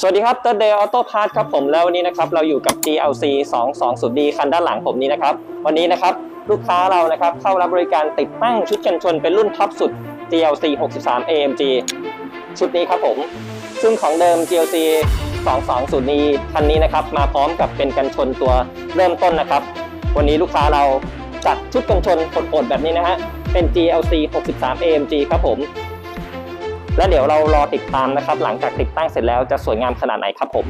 สวัสดีครับ Third Day Auto Parts ครับผมแล้ววันนี้นะครับเราอยู่กับ GLC 220D คันด้านหลังผมนี้นะครับวันนี้นะครับลูกค้าเรานะครับเข้ารับบริการติดตั้งชุดกันชนเป็นรุ่นท็อปสุด GLC 63 AMG ชุดนี้ครับผม ซึ่งของเดิม GLC 220D คันนี้นะครับมาพร้อมกับเป็นกันชนตัวเริ่มต้นนะครับ วันนี้ลูกค้าเราจัดชุดกันชนโหดๆแบบนี้นะฮะเป็น GLC 63 AMG ครับผม และเดี๋ยวเรารอติดตามนะครับ หลังจากติดตั้งเสร็จแล้วจะสวยงามขนาดไหนครับผม